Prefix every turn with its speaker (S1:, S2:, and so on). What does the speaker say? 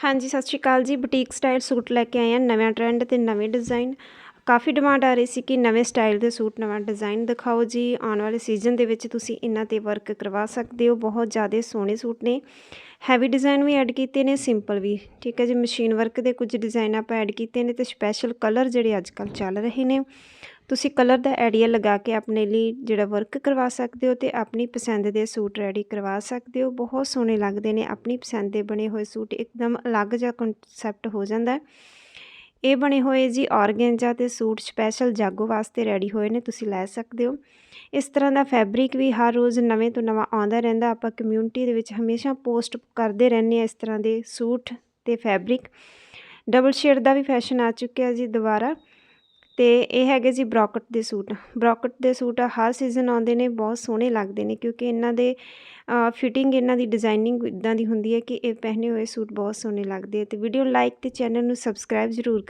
S1: ਹਾਂਜੀ, ਸਤਿ ਸ਼੍ਰੀ ਅਕਾਲ ਜੀ। ਬੁਟੀਕ ਸਟਾਈਲ ਸੂਟ ਲੈ ਕੇ ਆਏ ਹਾਂ। ਨਵਾਂ ਟ੍ਰੈਂਡ ਤੇ ਨਵੇਂ ਡਿਜ਼ਾਈਨ ਕਾਫੀ ਡਿਮਾਂਡ ਆ ਰਹੀ ਸੀ ਕਿ ਨਵੇਂ ਸਟਾਈਲ ਦੇ ਸੂਟ, ਨਵਾਂ ਡਿਜ਼ਾਈਨ ਦਿਖਾਓ ਜੀ। ਆਉਣ ਵਾਲੇ ਸੀਜ਼ਨ ਦੇ ਵਿੱਚ ਤੁਸੀਂ ਇਹਨਾਂ ਤੇ ਵਰਕ ਕਰਵਾ ਸਕਦੇ ਹੋ। ਬਹੁਤ ਜ਼ਿਆਦਾ ਸੋਹਣੇ ਸੂਟ ਨੇ। ਹੈਵੀ ਡਿਜ਼ਾਈਨ ਵੀ ਐਡ ਕੀਤੇ ਨੇ ਸਿੰਪਲ ਵੀ। ਠੀਕ ਹੈ ਜੀ ਮਸ਼ੀਨ ਵਰਕ ਦੇ ਕੁਝ ਡਿਜ਼ਾਈਨ ਆਪਾਂ ਐਡ ਕੀਤੇ ਨੇ ਤੇ ਸਪੈਸ਼ਲ ਕਲਰ ਜਿਹੜੇ ਅੱਜ ਕੱਲ ਚੱਲ ਰਹੇ ਨੇ। ਤੁਸੀਂ ਕਲਰ ਦਾ ਆਈਡੀਆ ਲਗਾ ਕੇ ਆਪਣੇ ਲਈ ਜਿਹੜਾ ਵਰਕ ਕਰਵਾ ਸਕਦੇ ਹੋ ਤੇ ਆਪਣੀ ਪਸੰਦ ਦੇ ਸੂਟ ਰੈਡੀ ਕਰਵਾ ਸਕਦੇ ਹੋ। ਬਹੁਤ ਸੋਹਣੇ ਲੱਗਦੇ ਨੇ। ਆਪਣੀ ਪਸੰਦ ਦੇ ਬਣੇ ਹੋਏ ਸੂਟ ਇੱਕਦਮ ਅਲੱਗ ਜਿਹਾ ਕਨਸੈਪਟ ਹੋ ਜਾਂਦਾ ਹੈ। ਇਹ ਬਣੇ ਹੋਏ ਜੀ ਔਰਗੈਂਜਾ ਤੇ ਸੂਟ ਸਪੈਸ਼ਲ ਜਾਗੋ ਵਾਸਤੇ ਰੈਡੀ ਹੋਏ ਨੇ, ਤੁਸੀਂ ਲੈ ਸਕਦੇ ਹੋ। ਇਸ ਤਰ੍ਹਾਂ ਦਾ ਫੈਬਰਿਕ ਵੀ ਹਰ ਰੋਜ਼ ਨਵੇਂ ਤੋਂ ਨਵਾਂ ਆਉਂਦਾ ਰਹਿੰਦਾ, ਆਪਾਂ ਕਮਿਊਨਿਟੀ ਦੇ ਵਿੱਚ ਹਮੇਸ਼ਾ ਪੋਸਟ ਕਰਦੇ ਰਹਿੰਦੇ ਆ ਇਸ ਤਰ੍ਹਾਂ ਦੇ ਸੂਟ ਤੇ ਫੈਬਰਿਕ ਡਬਲ ਸ਼ੇਡ ਦਾ ਵੀ ਫੈਸ਼ਨ ਆ ਚੁੱਕਿਆ ਜੀ ਦੁਬਾਰਾ। ਤੇ ਇਹ ਹੈਗੇ ਜੀ ਬ੍ਰੋਕਟ ਦੇ ਸੂਟ। ਬ੍ਰੋਕਟ ਦੇ ਸੂਟ ਹਰ ਸੀਜ਼ਨ ਆਉਂਦੇ ਨੇ, ਬਹੁਤ ਸੋਹਣੇ ਲੱਗਦੇ ਨੇ ਕਿਉਂਕਿ ਇਹਨਾਂ ਦੇ ਫਿਟਿੰਗ ਇਹਨਾਂ ਦੀ ਡਿਜ਼ਾਈਨਿੰਗ ਇਦਾਂ ਦੀ ਹੁੰਦੀ ਹੈ ਕਿ ਇਹ ਪਹਿਨੇ ਹੋਏ ਸੂਟ ਬਹੁਤ ਸੋਹਣੇ ਲੱਗਦੇ ਆ ਤੇ ਵੀਡੀਓ ਲਾਈਕ ਤੇ ਚੈਨਲ ਨੂੰ ਸਬਸਕ੍ਰਾਈਬ ਜ਼ਰੂਰ